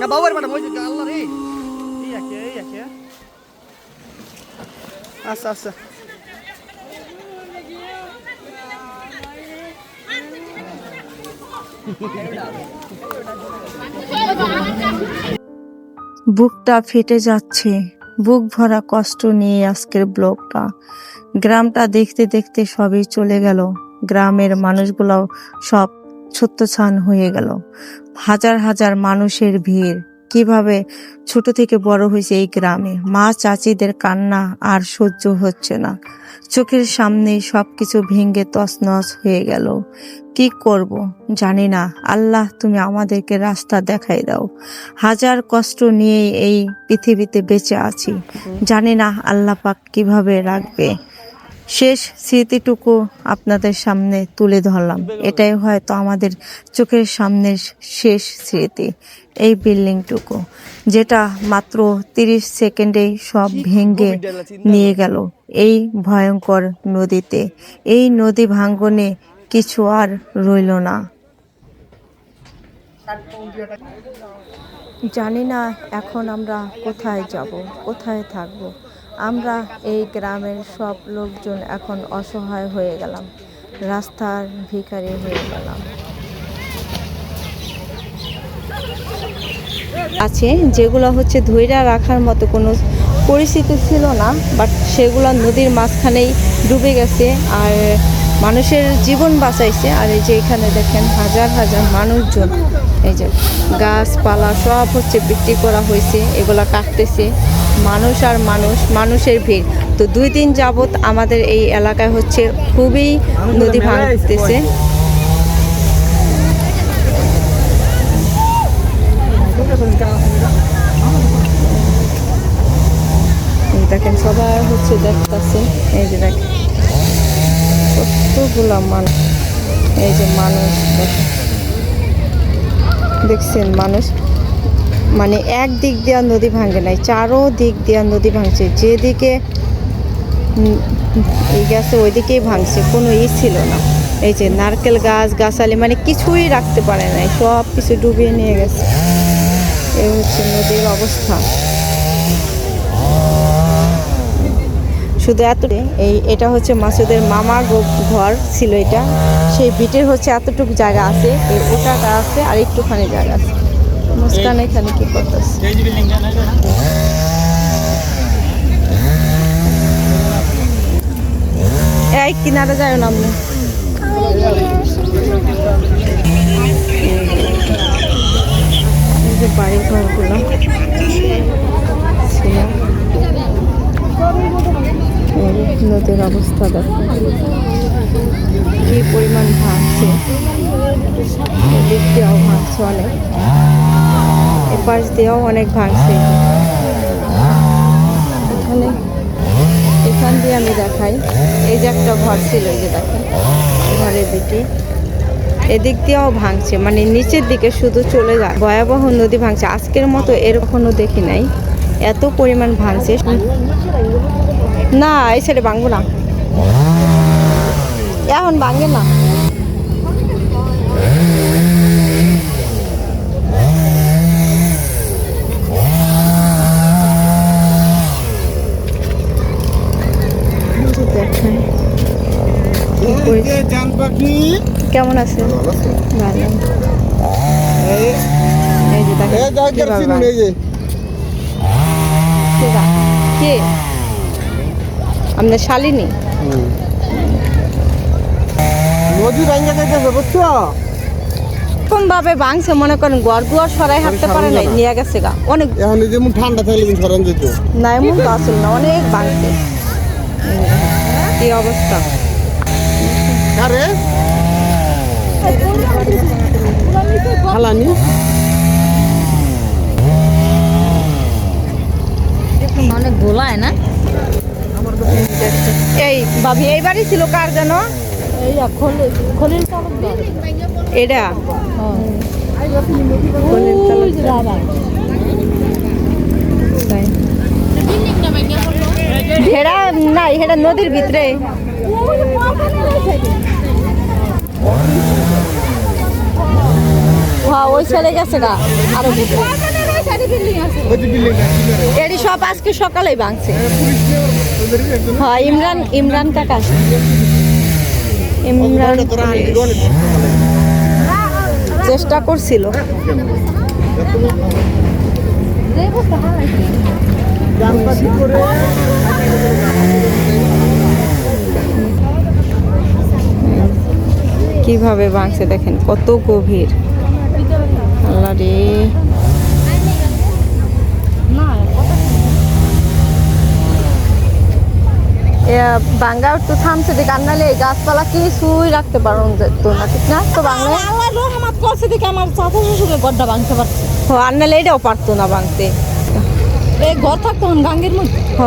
না বাবার ওই যে আল্লাহ রে এই। আছে এই আছে আচ্ছা আচ্ছা। বুকটা ফেটে যাচ্ছে। বুক ভরা কষ্ট নিয়ে আজকের ব্লগটা। গ্রামটা দেখতে দেখতে সবই চলে গেল। গ্রামের মানুষগুলো সব ছত্রছান হয়ে গেল। হাজার হাজার মানুষের ভিড়। কীভাবে ছোট থেকে বড় হয়েছে এই গ্রামে? মা চাচিদের কান্না আর সহ্য হচ্ছে না। চোখের সামনে সবকিছু ভেঙে তছনছ হয়ে গেল। কি করব? জানি না। আল্লাহ, তুমি আমাদেরকে রাস্তা দেখাই দাও। হাজার কষ্ট নিয়ে এই পৃথিবীতে বেঁচে আছি। জানি না আল্লাহ পাক কীভাবে রাখবে। শেষ স্মৃতিটুকু আপনাদের সামনে তুলে ধরলাম। এটাই হয়তো আমাদের চোখের সামনের শেষ স্মৃতি এই বিল্ডিংটুকু যেটা মাত্র তিরিশ সেকেন্ডেই সব ভেঙে নিয়ে গেল এই ভয়ঙ্কর নদীতে। এই নদী ভাঙ্গনে কিছু আর রইল না। জানি না এখন আমরা কোথায় যাব কোথায় থাকব। আমরা এই গ্রামের সব লোকজন এখন অসহায় হয়ে গেলাম। রাস্তার ভিখারি হয়ে গেলাম। আছে, যেগুলো হচ্ছে ধৈরা রাখার মতো কোনো পরিস্থিতি ছিল না বাট সেগুলো নদীর মাঝখানেই ডুবে গেছে আর মানুষের জীবন বাঁচাইছে। আর এই যে এখানে দেখেন হাজার হাজার মানুষজন। এই যে গাছপালা সব হচ্ছে বিক্রি করা হয়েছে, এগুলা কাটতেছে। মানুষ আর মানুষ, মানুষের ভিড়। তো দুই দিন যাবত আমাদের এই এলাকায় হচ্ছে খুবই নদী ভাঙতেছে। দেখেন, সবাই হচ্ছে দেখতেছে। এই যে দেখেন, কতগুলা মানুষ, এই যে মানুষ দেখেন। দেখছেন মানুষ মানে এক দিক দিয়া নদী ভাঙে নাই, চারো দিক দিয়া নদী ভাঙছে, যেদিকে এই গেছে ওইদিকেই ভাঙছে, কোনো ই ছিল না। এই যে নারকেল গাছ, গাছালি মানে কিছুই রাখতে পারে নাই, সব কিছু ডুবিয়ে নিয়ে গেছে। এই হচ্ছে নদীর অবস্থা। শুধু এত এই এটা হচ্ছে মাসুদের মামা ঘর ছিল এটা। সেই বিটের হচ্ছে এতটুকু জায়গা আছে, এই ওটাটা আছে আর একটুখানি জায়গা আছে। মুস্কান এখানে কি করতেছে? এই কিনারে যায় না আপনি এই যে বাড়ি ঘরগুলো। ছিল। নদীর অবস্থা দেখো। কি পরিমাণ ভাঙছে এদিক দিয়েও ভাঙছে অনেক। এপাশ দিয়েও অনেক ভাঙছে এখানে এখান দিয়ে আমি দেখাই। এই যে একটা ঘর ছিল যে দেখেন ঘরের দিকে। এদিক দিয়েও ভাঙছে। মানে নিচের দিকে শুধু চলে যায়। ভয়াবহ নদী ভাঙছে। আজকের মতো এরকমও দেখি নাই। এত পরিমাণ ভাঙছে। না এই সাইডে ভাঙবো না। এখন ভাঙে না। কেমন আছে ভালো। কে? আপনার শালিনী। নদী ভাঙ্গা যাইতেছে বুঝছ? কোন ভাবে ভাঙছে মনে করেন দুয়ার সরাই হাঁটতে পারে নাই নিয়ে গেছে গা। অনেক এখন যেমন ঠান্ডা থাকলে কিন্তু সরান যেত। না এমন তো আসল না অনেক ভাঙছে। অবস্থা? আরে হালানি অনেক গোলায় না এই ভাবি এই বাড়ি ছিল কার যেন? এটা? খলিল তালুকদার। তাই। হেরা না হেরা নদীর ভিতরে। হ্যাঁ ওই ছেলে গেছে গা। আরও এটি সব আজকে সকালেই ভাঙছে। হ্যাঁ ইমরান ইমরান কাকা। ইমরান চেষ্টা করছিল। কীভাবে ভাঙছে দেখেন কত গভীর। আল্লাহ রে না কথা এ, বাঙ্গা একটু থামছে দিকে আননালে এই গাছপালা কিছুই রাখতে পারুন যেত না ঠিক না? তো বাংলা আল্লাহ রহমত করছে আমার চাচা শ্বশুরের গড্ডা ভাঙতে পারছে। আননালে এটাও পারতো না ভাঙতে। এই ঘর থাকতো গাঙ্গের মধ্যে? হ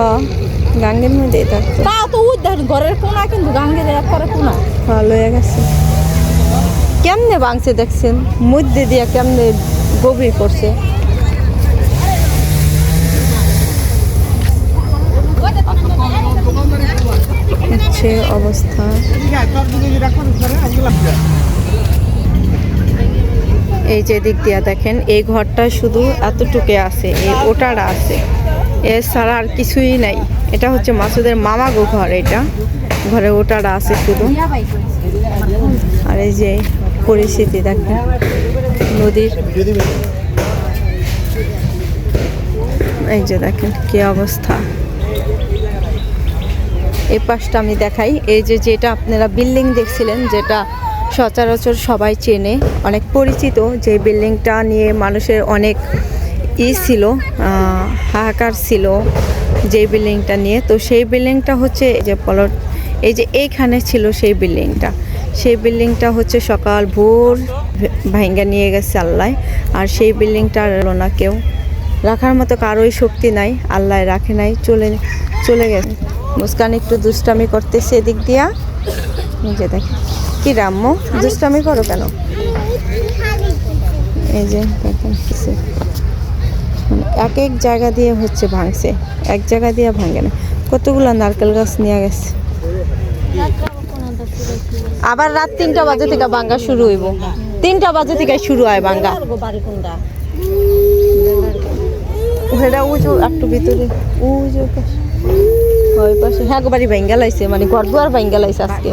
গাঙ্গের মধ্যেই থাকতো। তা তো দেখেন ঘরের কোনা কিন্তু গাঙ্গের এক করে কোনা হয়ে গেছে। কেমনে ভাঙছে দেখছেন? মধ্যে দিয়া কেমনে গভীর করছে? হচ্ছে অবস্থা। এই যে দিক দিয়া দেখেন, এই ঘরটা শুধু এতটুকু আছে, এই ওটারা আছে। এছাড়া আর কিছুই নাই। এটা হচ্ছে মাসুদের মামা গো ঘর এটা। ঘরে ওটারা আছে শুধু। আর এই যে পরিস্থিতি দেখেন, নদীর। এই যে দেখেন কি অবস্থা। এই পাশটা আমি দেখাই। এই যে যেটা আপনারা বিল্ডিং দেখছিলেন, যেটা সচরাচর সবাই চেনে, অনেক পরিচিত। যে বিল্ডিংটা নিয়ে মানুষের অনেক ই ছিল হাহাকার ছিল যে বিল্ডিংটা নিয়ে। তো সেই বিল্ডিংটা হচ্ছে যে পলট, এই যে এইখানে ছিল সেই বিল্ডিংটা। সেই বিল্ডিংটা হচ্ছে সকাল ভোর ভাঙ্গা নিয়ে গেছে আল্লাহ। আর সেই বিল্ডিংটা এলো না কেউ। রাখার মতো কারোই শক্তি নাই, আল্লাহ রাখে নাই, চলে চলে গেছে। মুস্কান একটু দুষ্টামি করতেছে এদিক দিয়া। নিজে দেখ কি রাম্য, দুষ্টামি করো কেন? এই যে দেখেন মানে এক এক জায়গা দিয়ে হচ্ছে ভাঙছে, এক জায়গা দিয়ে ভাঙে না। কতগুলো নারকেল গাছ নিয়ে গেছে। আবার রাত তিনটা বাজে থেকে ভাঙ্গা শুরু হইব। তিনটা বাজে থেকে শুরু হয় ভাঙ্গা। ওই একটু ভিতরে যে ওই পাশে। ওই পাশে হ্যাঁ বাড়ি ভাঙ্গা লাইছে মানে ঘর দুয়ার ভাঙ্গা লাইছে আজকে।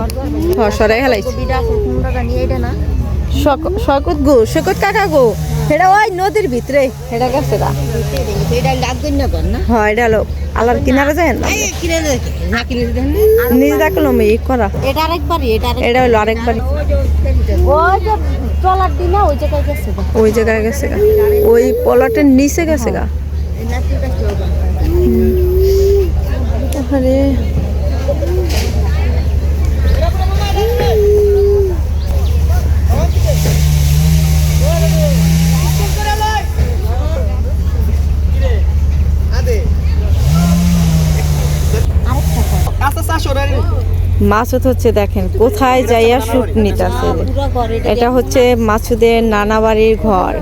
হ্যাঁ সরাই হেলাইছে। শকত গো শকত কাকা গো ওই নদীর ভিতরে। গেছে না হয় এটা হলো আলার কিনারে যায় না? করা। এটা আরেকবারই এটা এটা হলো আরেকবার ওই যে ট্রলার দিনা ওই জায়গায় গেছে ওই জায়গায় গেছে গা। ওই পলাটের নিচে গেছে গা। রে মাসুদ হচ্ছে দেখেন, কোথায় যাইয়া শুট নিতেছে। এটা হচ্ছে মাসুদের নানা বাড়ির ঘর।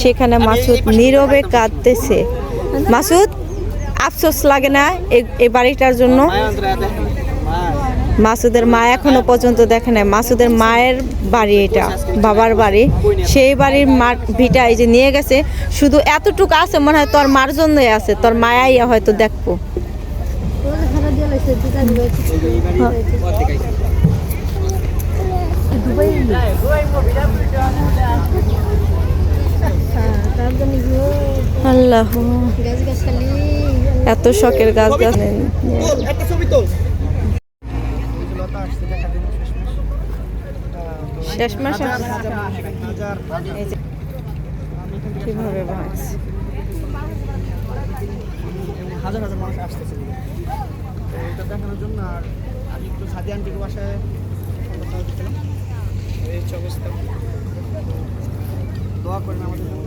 সেখানে মাসুদ নীরবে কাঁদতেছে। মাসুদ? আফসোস লাগে না এই বাড়িটার জন্য। মাসুদের মা এখনও পর্যন্ত দেখে নাই। মাসুদের মায়ের বাড়ি এটা, বাবার বাড়ি। সেই বাড়ির মার ভিটা এই যে নিয়ে গেছে। শুধু এতটুকু আছে, মনে হয় তোর মার জন্যই আছে। তোর মায়াই হয়তো দেখব। আল্লাহ। এত শখের গাছ তো। শেষ মাসে কীভাবে ভাঙছে হাজার হাজার মানুষ আসতেছে। এটা দেখানোর জন্য আর আমি একটু সাদি আন্টিকে বাসায় কথা দিচ্ছিলাম এই হচ্ছে অবস্থা। দোয়া করেন আমাদের জন্য।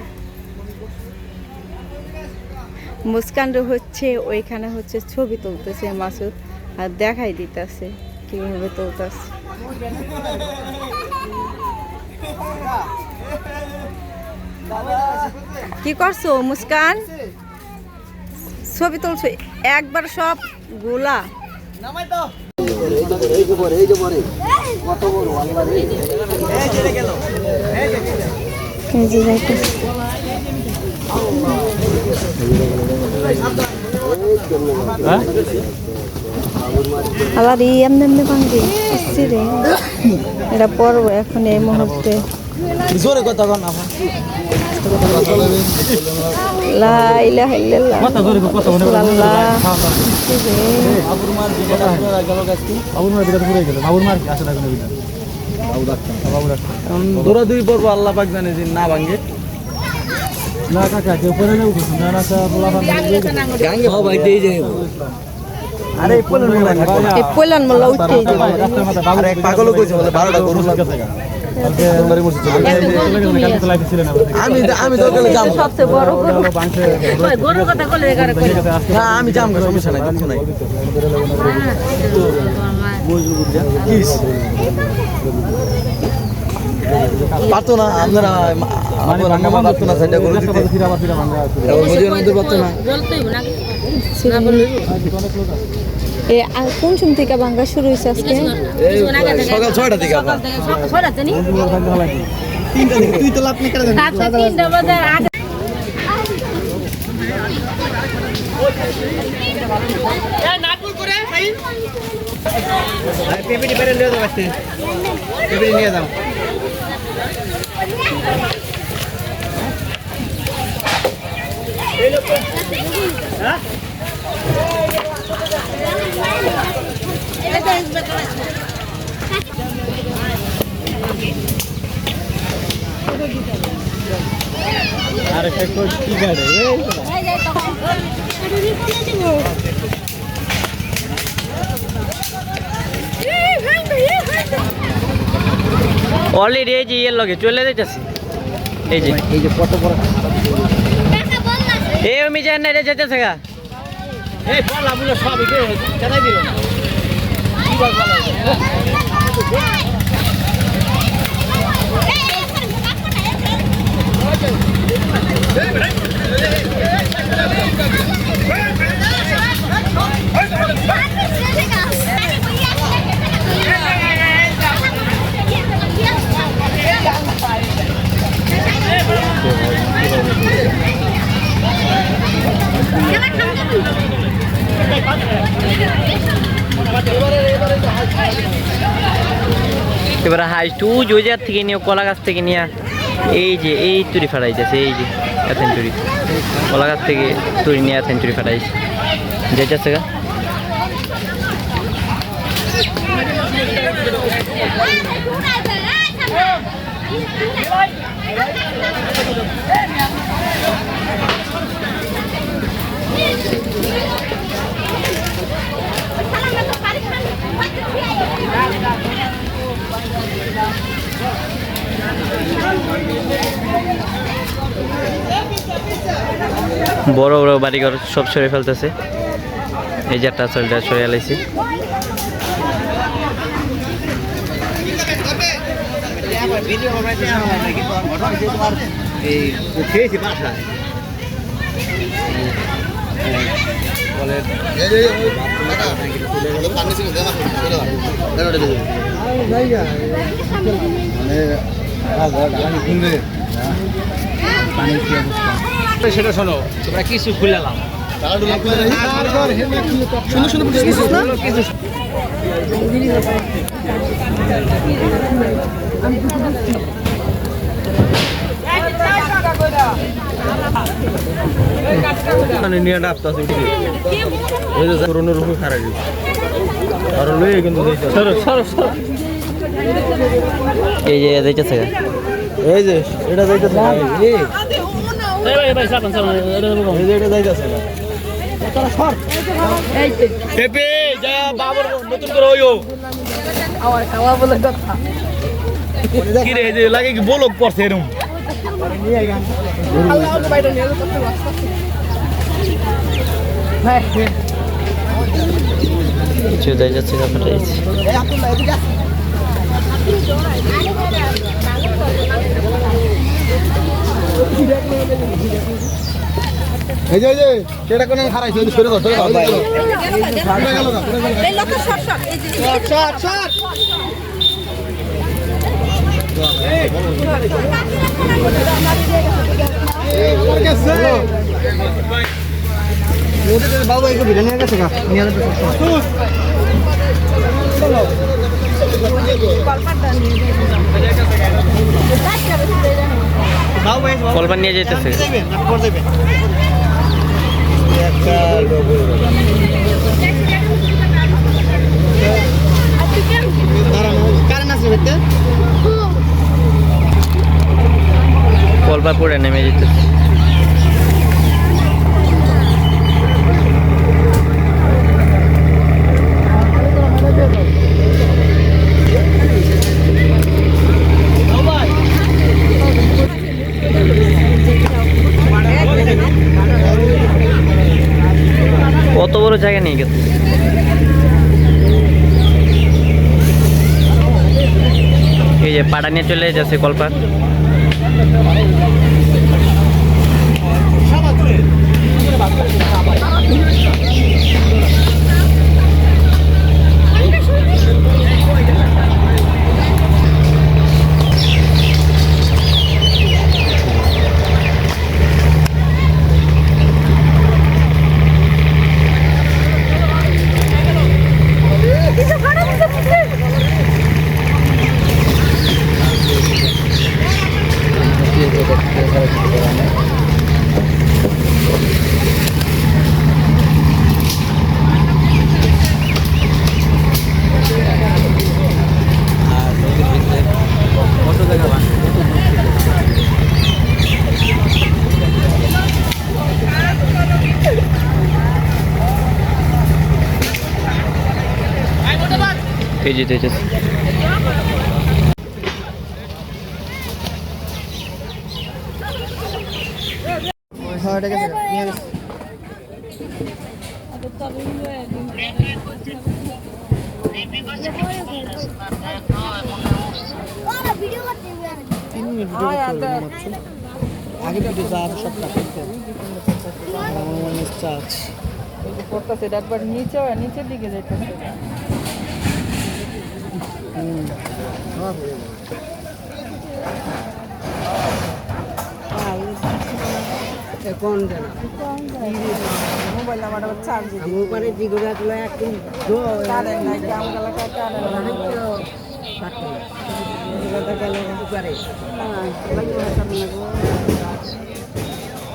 মুস্কান্ড হচ্ছে, ওইখানে হচ্ছে ছবি তুলতেছে মাসুদ। আর দেখাই দিতেছে, কীভাবে তুলতেছে। কি করছ, মুস্কান? ছবি তুলছো, একবার সব গোলা। এই যে আবার এই এমনি এমনি ভাঙবে আসছি রে। এটা পড়ব এখন এই মুহূর্তে। জোরে কথা কন আপা লা ইলাহা ইল্লাল্লাহ। আল্লাহ। আসছি রে। আবুর মার বিটা গেল গাছটি বাবুর মার বিরাট ঘুরে গেল। বাবুর মার আসে কোনো বিটা বাবু ডাক্তার বাবু ডাক্তার দৌড়া দুই পড়ব আল্লাহ পাক জানে যে না ভাঙ্গে। না কাকা কেউ পরে কিছু? না না তা বলা বান গাঙ্গে ভাই দিয়ে যাই আরে পড়ল না এই পয়লান মোল্লা উঠতে যাবে। রাস্তার মাথা বাবু পাগল কইছে বলে 12টা গরু কালকে চলে গেছে। কালকে তো লাইফে ছিলেন আমি আমি যাম সবচেয়ে বড় গরু। বাংশে না আমি যাম সমস্যা নাই দুঃখ নাই। কিস? পারতো না আপনারা মানে আমার আম্মা পারতো না সেটা গরু দিতে। পারতো না এ কোন সময় থেকে ভাঙ্গা শুরু হয়েছে আজকে? সকাল ছয়টা থেকে আপনার। তিনটা তুই তো লাভ নেই কেন পেপিটি পেরে নিয়ে যাও পেপিটি নিয়ে যাও। আরে কই কি গাড়ি এই অলরেডি এই যে ইয়ের লগে চলে যাইতেছি এই যে এই যে কত বড় এই আমি জান না রে যেতেছে গা এই পালা বুঝো সব জানাই দিল এবার হাই টু ওই থেকে নিয়ে কলা গাছ থেকে নিয়ে এই যে এই তুরি ফাটাইতেছে এই যে এথেন তুরি কলা গাছ থেকে তুরি নিয়ে এথেন তুরি ফাটাইছে যেতেছে গা বড় বড় বাড়িঘর সব সরে ফেলতেছে এই যে একটা চলটা সরে এলাইছি ভিডিও খেয়েছি বাসায় বলে সেটা শোনো তোমরা কিছু শুনো কিছু মানে নিয়ে ডাবতে আছে উঠে করোনার উপর খারাপ আর কিন্তু সরো সরো সরো। এই যে গা এই যে এটা যাইতেছে না এই যে এটা যাইতেছে পেপে যা বাবার নতুন করে ওইও। আমার খাওয়া বলে কথা। কি রে যে লাগে কি বলক পড়ছে এরকম চলে যাচ্ছে ব্যাপারটা এই যে। যে সেটা কোন হারাইছে ওই সরে দাও সরে দাও সরে গেল না। এই লোকের শর্ট শর্ট এই যে শট, শট। বাবু একটু ভিড়ে নিয়ে গেছে গা নিয়ে গেছে কলবার নিয়ে যেতেছে কলবার পরে নেমে যেতেছে কত বড় জায়গা নিয়ে গেছে এই যে পাড়া নিয়ে চলে যাচ্ছে কলপার Thank যে হবে মাত্র আগে যা আছে সব কাটতে হবে আমার চার্জ করতেছে একবার নিচে নিচের দিকে যেতেছে হুম সব হয়ে যাবে এখন জানা মোবাইল আমার চার্জ কারেন্ট নাই গ্রাম এলাকায় কারেন্ট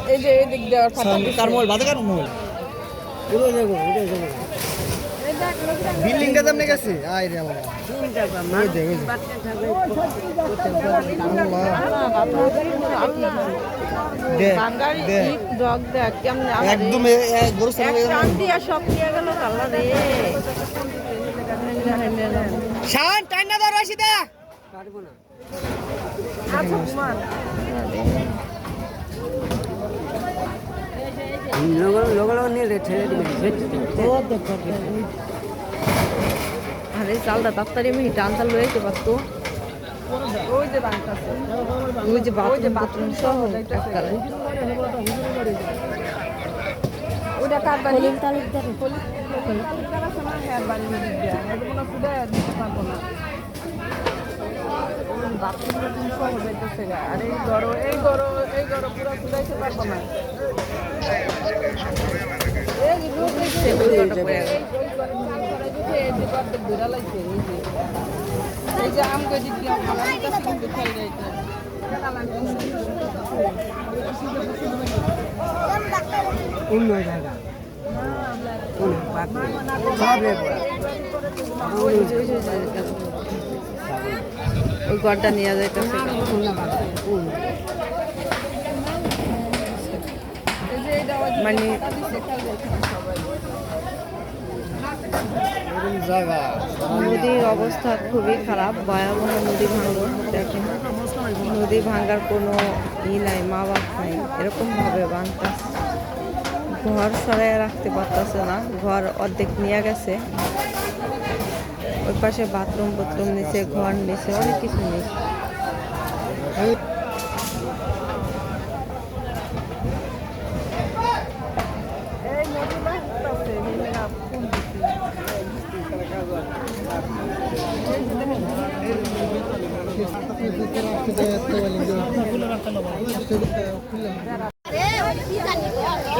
এই যে এই দিক দিছে। কার মোবাইল? বাদে কার মোবাইল? উড়ে যাব উড়ে যাব বিল্ডিংটা দাম গেছে আয় রে বাবা ওই দে, ওই দে। দে, ডগ দেখ কেমনে একদম গরু এক ছাগল টান সব দিয়ে গেল আল্লাহ রে শান টাইনা ধর রাশিদা। আচ্ছা আরে চালটা তাড়াতাড়ি আমি টানটা লইতে পারতো ওই যে বাংকাছে ওই যে বাথরুম সহ ওটা কার বাড়ি তালুকদার তালুকদার আছে না হ্যাঁ বাড়ি দিতে পারব না বাথরুম টাথরুম সহ আর এই গরো এই গরো এই গরো পুরো ফুটাইতে পারব না এই যে আম গজি দিয়ে খাওয়ার কাছে কিন্তু খাই যাইতে অন্য জায়গা সব রে পড়া ওই ঘরটা নিয়ে যাইতেছে মানে নদীর অবস্থা খুবই খারাপ, ভয়াবহ নদী ভাঙন দেখেন। নদী ভাঙার কোনো ই নাই মা বাপ নাই, এরকম ভাবে ভাঙতাছে। ঘর সরাই রাখতে পারতাছে না, ঘর অর্ধেক নিয়ে গেছে। ওই পাশে বাথরুম বাথরুম নিচে, ঘর নিচে, অনেক কিছু নিচে।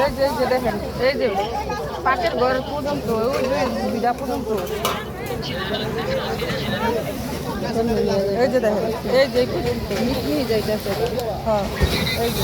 এই যে দেখেন, এই যে পাটের ঘর পর্যন্ত, ওই বিড়া পর্যন্ত এই যে দেখেন এই যে মিটমিহি যাইতেছে। হ্যাঁ এই যে।